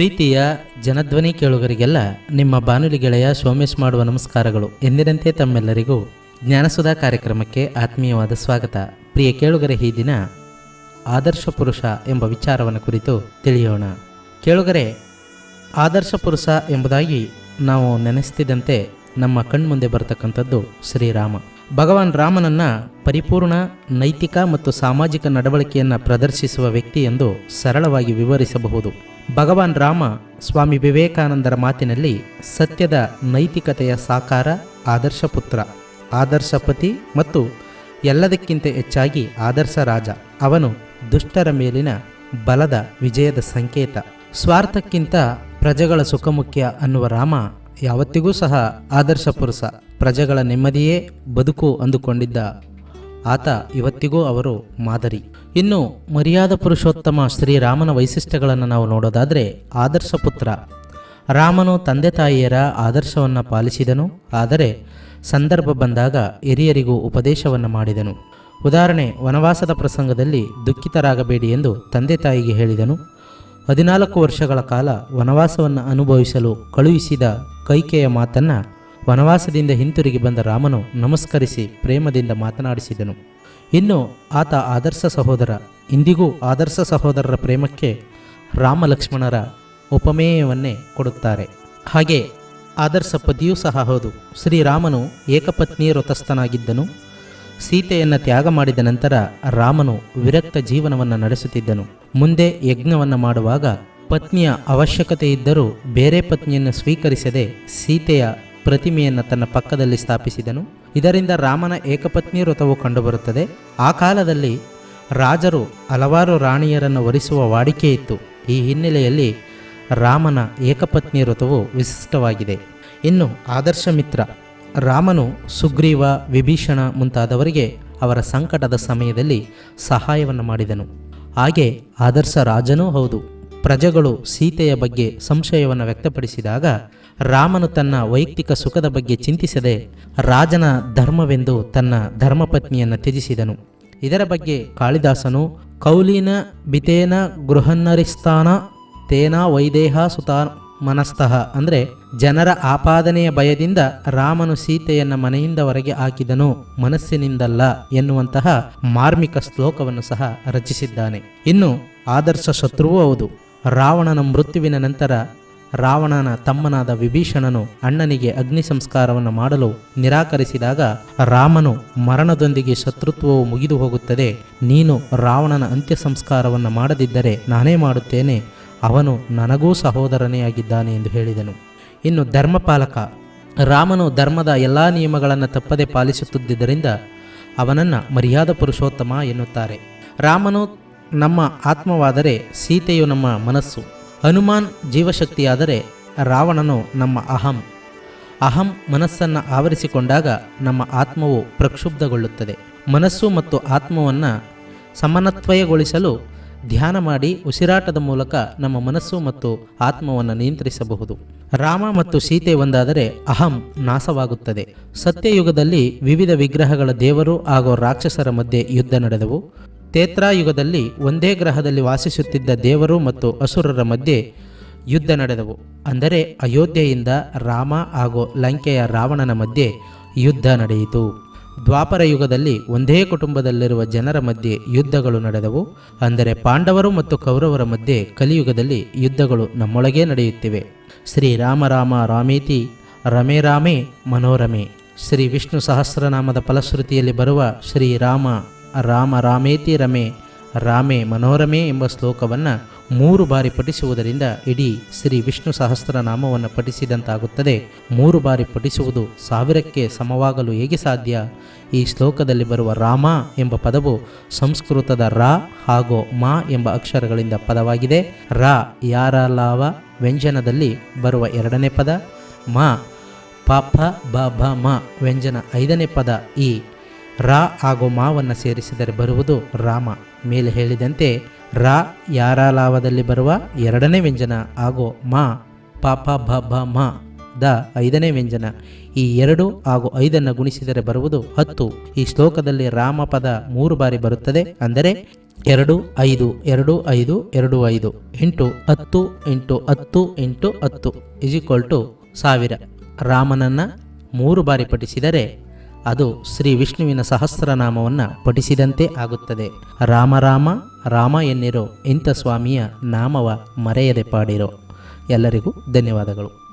ಪ್ರೀತಿಯ ಜನಧ್ವನಿ ಕೇಳುಗರಿಗೆಲ್ಲ ನಿಮ್ಮ ಬಾನುಲಿ ಗೆಳೆಯ ಸೋಮೇಶ್ ಮಾಡುವ ನಮಸ್ಕಾರಗಳು. ಎಂದಿನಂತೆ ತಮ್ಮೆಲ್ಲರಿಗೂ ಜ್ಞಾನಸುಧಾ ಕಾರ್ಯಕ್ರಮಕ್ಕೆ ಆತ್ಮೀಯವಾದ ಸ್ವಾಗತ. ಪ್ರಿಯ ಕೇಳುಗರೆ, ಈ ದಿನ ಆದರ್ಶ ಪುರುಷ ಎಂಬ ವಿಚಾರವನ್ನು ಕುರಿತು ತಿಳಿಯೋಣ. ಕೇಳುಗರೆ, ಆದರ್ಶ ಪುರುಷ ಎಂಬುದಾಗಿ ನಾವು ನೆನೆಸ್ತಿದ್ದಂತೆ ನಮ್ಮ ಕಣ್ಮುಂದೆ ಬರತಕ್ಕಂಥದ್ದು ಶ್ರೀರಾಮ. ಭಗವಾನ್ ರಾಮನನ್ನ ಪರಿಪೂರ್ಣ ನೈತಿಕ ಮತ್ತು ಸಾಮಾಜಿಕ ನಡವಳಿಕೆಯನ್ನು ಪ್ರದರ್ಶಿಸುವ ವ್ಯಕ್ತಿ ಎಂದು ಸರಳವಾಗಿ ವಿವರಿಸಬಹುದು. ಭಗವಾನ್ ರಾಮ ಸ್ವಾಮಿ ವಿವೇಕಾನಂದರ ಮಾತಿನಲ್ಲಿ ಸತ್ಯದ ನೈತಿಕತೆಯ ಸಾಕಾರ, ಆದರ್ಶ ಪುತ್ರ, ಆದರ್ಶ ಪತಿ ಮತ್ತು ಎಲ್ಲದಕ್ಕಿಂತ ಹೆಚ್ಚಾಗಿ ಆದರ್ಶ ರಾಜ. ಅವನು ದುಷ್ಟರ ಮೇಲಿನ ಬಲದ ವಿಜಯದ ಸಂಕೇತ. ಸ್ವಾರ್ಥಕ್ಕಿಂತ ಪ್ರಜೆಗಳ ಸುಖ ಮುಖ್ಯ ಅನ್ನುವ ರಾಮ ಯಾವತ್ತಿಗೂ ಸಹ ಆದರ್ಶ ಪುರುಷ. ಪ್ರಜೆಗಳ ನೆಮ್ಮದಿಯೇ ಬದುಕು ಅಂದುಕೊಂಡಿದ್ದ ಆತ ಇವತ್ತಿಗೂ ಅವರು ಮಾದರಿ. ಇನ್ನು ಮರ್ಯಾದ ಪುರುಷೋತ್ತಮ ಶ್ರೀರಾಮನ ವೈಶಿಷ್ಟ್ಯಗಳನ್ನು ನಾವು ನೋಡೋದಾದರೆ ಆದರ್ಶ ಪುತ್ರ. ರಾಮನು ತಂದೆ ತಾಯಿಯರ ಆದರ್ಶವನ್ನು ಪಾಲಿಸಿದನು, ಆದರೆ ಸಂದರ್ಭ ಬಂದಾಗ ಹಿರಿಯರಿಗೂ ಉಪದೇಶವನ್ನು ಮಾಡಿದನು. ಉದಾಹರಣೆ, ವನವಾಸದ ಪ್ರಸಂಗದಲ್ಲಿ ದುಃಖಿತರಾಗಬೇಡಿ ಎಂದು ತಂದೆ ತಾಯಿಗೆ ಹೇಳಿದನು. ಹದಿನಾಲ್ಕು ವರ್ಷಗಳ ಕಾಲ ವನವಾಸವನ್ನು ಅನುಭವಿಸಲು ಕಳುಹಿಸಿದ ಕೈಕೆಯ ಮಾತನ್ನು ವನವಾಸದಿಂದ ಹಿಂತಿರುಗಿ ಬಂದ ರಾಮನು ನಮಸ್ಕರಿಸಿ ಪ್ರೇಮದಿಂದ ಮಾತನಾಡಿಸಿದನು. ಇನ್ನು ಆತ ಆದರ್ಶ ಸಹೋದರ, ಇಂದಿಗೂ ಆದರ್ಶ ಸಹೋದರರ ಪ್ರೇಮಕ್ಕೆ ರಾಮ ಲಕ್ಷ್ಮಣರ ಉಪಮೇಯವನ್ನೇ ಕೊಡುತ್ತಾರೆ. ಹಾಗೆ ಆದರ್ಶ ಪತಿಯೂ ಸಹ ಹೌದು. ಶ್ರೀರಾಮನು ಏಕಪತ್ನಿ ವ್ರತಸ್ಥನಾಗಿದ್ದನು ಸೀತೆಯನ್ನು ತ್ಯಾಗ ಮಾಡಿದ ನಂತರ ರಾಮನು ವಿರಕ್ತ ಜೀವನವನ್ನು ನಡೆಸುತ್ತಿದ್ದನು. ಮುಂದೆ ಯಜ್ಞವನ್ನು ಮಾಡುವಾಗ ಪತ್ನಿಯ ಅವಶ್ಯಕತೆ ಇದ್ದರೂ ಬೇರೆ ಪತ್ನಿಯನ್ನು ಸ್ವೀಕರಿಸದೆ ಸೀತೆಯ ಪ್ರತಿಮೆಯನ್ನು ತನ್ನ ಪಕ್ಕದಲ್ಲಿ ಸ್ಥಾಪಿಸಿದನು. ಇದರಿಂದ ರಾಮನ ಏಕಪತ್ನಿ ವ್ರತವು ಕಂಡುಬರುತ್ತದೆ. ಆ ಕಾಲದಲ್ಲಿ ರಾಜರು ಹಲವಾರು ರಾಣಿಯರನ್ನು ವರಿಸುವ ವಾಡಿಕೆ ಇತ್ತು. ಈ ಹಿನ್ನೆಲೆಯಲ್ಲಿ ರಾಮನ ಏಕಪತ್ನಿ ವ್ರತವು ವಿಶಿಷ್ಟವಾಗಿದೆ. ಇನ್ನು ಆದರ್ಶ ಮಿತ್ರ ರಾಮನು ಸುಗ್ರೀವ, ವಿಭೀಷಣ ಮುಂತಾದವರಿಗೆ ಅವರ ಸಂಕಟದ ಸಮಯದಲ್ಲಿ ಸಹಾಯವನ್ನು ಮಾಡಿದನು. ಹಾಗೆ ಆದರ್ಶ ರಾಜನೂ ಹೌದು. ಪ್ರಜೆಗಳು ಸೀತೆಯ ಬಗ್ಗೆ ಸಂಶಯವನ್ನು ವ್ಯಕ್ತಪಡಿಸಿದಾಗ ರಾಮನು ತನ್ನ ವೈಯಕ್ತಿಕ ಸುಖದ ಬಗ್ಗೆ ಚಿಂತಿಸದೆ ರಾಜನ ಧರ್ಮವೆಂದು ತನ್ನ ಧರ್ಮಪತ್ನಿಯನ್ನು ತ್ಯಜಿಸಿದನು. ಇದರ ಬಗ್ಗೆ ಕಾಳಿದಾಸನು, ಕೌಲಿನ ಬಿತೇನ ಗೃಹನ್ನರಿಸ್ತಾನ ತೇನಾ ವೈದೇಹ ಸುತ ಮನಸ್ತಃ ಅಂದರೆ ಜನರ ಆಪಾದನೆಯ ಭಯದಿಂದ ರಾಮನು ಸೀತೆಯನ್ನ ಮನೆಯಿಂದ ಹೊರಗೆ ಹಾಕಿದನು, ಮನಸ್ಸಿನಿಂದಲ್ಲ ಎನ್ನುವಂತಹ ಮಾರ್ಮಿಕ ಶ್ಲೋಕವನ್ನು ಸಹ ರಚಿಸಿದ್ದಾನೆ. ಇನ್ನು ಆದರ್ಶ ಶತ್ರುವೂ ಹೌದು. ರಾವಣನ ಮೃತ್ಯುವಿನ ನಂತರ ರಾವಣನ ತಮ್ಮನಾದ ವಿಭೀಷಣನು ಅಣ್ಣನಿಗೆ ಅಗ್ನಿ ಸಂಸ್ಕಾರವನ್ನು ಮಾಡಲು ನಿರಾಕರಿಸಿದಾಗ ರಾಮನು ಮರಣದೊಂದಿಗೆ ಶತ್ರುತ್ವವು ಮುಗಿದು ಹೋಗುತ್ತದೆ. ನೀನು ರಾವಣನ ಅಂತ್ಯ ಸಂಸ್ಕಾರವನ್ನು ಮಾಡದಿದ್ದರೆ ನಾನೇ ಮಾಡುತ್ತೇನೆ. ಅವನು ನನಗೂ ಸಹೋದರನೇ ಆಗಿದ್ದಾನೆ ಎಂದು ಹೇಳಿದನು. ಇನ್ನು ಧರ್ಮಪಾಲಕ, ರಾಮನು ಧರ್ಮದ ಎಲ್ಲ ನಿಯಮಗಳನ್ನು ತಪ್ಪದೆ ಪಾಲಿಸುತ್ತಿದ್ದರಿಂದ ಅವನನ್ನು ಮರ್ಯಾದ ಪುರುಷೋತ್ತಮ ಎನ್ನುತ್ತಾರೆ. ರಾಮನು ನಮ್ಮ ಆತ್ಮವಾದರೆ ಸೀತೆಯು ನಮ್ಮ ಮನಸ್ಸು. ಹನುಮಾನ್ ಜೀವಶಕ್ತಿಯಾದರೆ ರಾವಣನು ನಮ್ಮ ಅಹಂ. ಅಹಂ ಮನಸ್ಸನ್ನು ಆವರಿಸಿಕೊಂಡಾಗ ನಮ್ಮ ಆತ್ಮವು ಪ್ರಕ್ಷುಬ್ಧಗೊಳ್ಳುತ್ತದೆ. ಮನಸ್ಸು ಮತ್ತು ಆತ್ಮವನ್ನು ಸಮನ್ವಯಗೊಳಿಸಲು ಧ್ಯಾನ ಮಾಡಿ ಉಸಿರಾಟದ ಮೂಲಕ ನಮ್ಮ ಮನಸ್ಸು ಮತ್ತು ಆತ್ಮವನ್ನು ನಿಯಂತ್ರಿಸಬಹುದು. ರಾಮ ಮತ್ತು ಸೀತೆ ಒಂದಾದರೆ ಅಹಂ ನಾಶವಾಗುತ್ತದೆ. ಸತ್ಯಯುಗದಲ್ಲಿ ವಿವಿಧ ವಿಗ್ರಹಗಳ ದೇವರು ಹಾಗೂ ರಾಕ್ಷಸರ ಮಧ್ಯೆ ಯುದ್ಧ ನಡೆದವು. ತೇತ್ರಾಯುಗದಲ್ಲಿ ಒಂದೇ ಗ್ರಹದಲ್ಲಿ ವಾಸಿಸುತ್ತಿದ್ದ ದೇವರು ಮತ್ತು ಅಸುರರ ಮಧ್ಯೆ ಯುದ್ಧ ನಡೆದವು. ಅಂದರೆ ಅಯೋಧ್ಯೆಯಿಂದ ರಾಮ ಹಾಗೂ ಲಂಕೆಯ ರಾವಣನ ಮಧ್ಯೆ ಯುದ್ಧ ನಡೆಯಿತು. ದ್ವಾಪರ ಯುಗದಲ್ಲಿ ಒಂದೇ ಕುಟುಂಬದಲ್ಲಿರುವ ಜನರ ಮಧ್ಯೆ ಯುದ್ಧಗಳು ನಡೆದವು. ಅಂದರೆ ಪಾಂಡವರು ಮತ್ತು ಕೌರವರ ಮಧ್ಯೆ ಕಲಿಯುಗದಲ್ಲಿ ಯುದ್ಧಗಳು ನಮ್ಮೊಳಗೇ ನಡೆಯುತ್ತಿವೆ. ಶ್ರೀ ರಾಮ ರಾಮ ರಾಮೇತಿ, ರಮೇ ರಾಮೇ ಮನೋರಮೆ ಶ್ರೀ ವಿಷ್ಣು ಸಹಸ್ರನಾಮದ ಫಲಶ್ರುತಿಯಲ್ಲಿ ಬರುವ ಶ್ರೀ ರಾಮ ರಾಮ ರಾಮೇತಿ ರಮೆ, ರಾಮೆ ಮನೋರಮೆ ಎಂಬ ಶ್ಲೋಕವನ್ನು ಮೂರು ಬಾರಿ ಪಠಿಸುವುದರಿಂದ ಇಡೀ ಶ್ರೀ ವಿಷ್ಣು ಸಹಸ್ರನಾಮವನ್ನು ಪಠಿಸಿದಂತಾಗುತ್ತದೆ. ಮೂರು ಬಾರಿ ಪಠಿಸುವುದು ಸಾವಿರಕ್ಕೆ ಸಮವಾಗಲು ಹೇಗೆ ಸಾಧ್ಯ? ಈ ಶ್ಲೋಕದಲ್ಲಿ ಬರುವ ರಾಮ ಎಂಬ ಪದವು ಸಂಸ್ಕೃತದ ರಾ ಹಾಗೂ ಮಾ ಎಂಬ ಅಕ್ಷರಗಳಿಂದ ಪದವಾಗಿದೆ. ರಾ ಯಾರ ಲಾವ? ವ್ಯಂಜನದಲ್ಲಿ ಬರುವ ಎರಡನೇ ಪದ. ಮಾ ಪ, ಬ, ಭ, ಮ. ವ್ಯಂಜನ ಐದನೇ ಪದ ಈ ರಾ ಹಾಗೂ ಮಾವನ್ನು ಸೇರಿಸಿದರೆ ಬರುವುದು ರಾಮ. ಮೇಲೆ ಹೇಳಿದಂತೆ, ರಾ ಯಾರಾಲಾವದಲ್ಲಿ ಬರುವ? ಎರಡನೇ ವ್ಯಂಜನ ಹಾಗೂ ಮಾ, ಪಾಪ ಭ ಭ ಮ ದ ಐದನೇ ವ್ಯಂಜನ. ಈ ಎರಡು ಹಾಗೂ ಐದನ್ನು ಗುಣಿಸಿದರೆ ಬರುವುದು ಹತ್ತು. ಈ ಶ್ಲೋಕದಲ್ಲಿ ರಾಮ ಪದ ಮೂರು ಬಾರಿ ಬರುತ್ತದೆ, ಅಂದರೆ ಎರಡು ಐದು ಎರಡು ಐದು ಎರಡು ಐದು, ಎಂಟು ಹತ್ತು ಎಂಟು ಹತ್ತು ಎಂಟು ಹತ್ತು ಇಜಿಕ್ವಲ್ ಟು ಸಾವಿರ. ರಾಮನನ್ನು ಮೂರು ಬಾರಿ ಪಠಿಸಿದರೆ ಅದು ಶ್ರೀ ವಿಷ್ಣುವಿನ ಸಹಸ್ರನಾಮವನ್ನು ಪಠಿಸಿದಂತೆ ಆಗುತ್ತದೆ. ರಾಮ ರಾಮ ರಾಮ ಎನ್ನಿರೋ ಇಂಥ ಸ್ವಾಮಿಯ ನಾಮವ ಮರೆಯದೆ ಪಾಡಿರೋ. ಎಲ್ಲರಿಗೂ ಧನ್ಯವಾದಗಳು.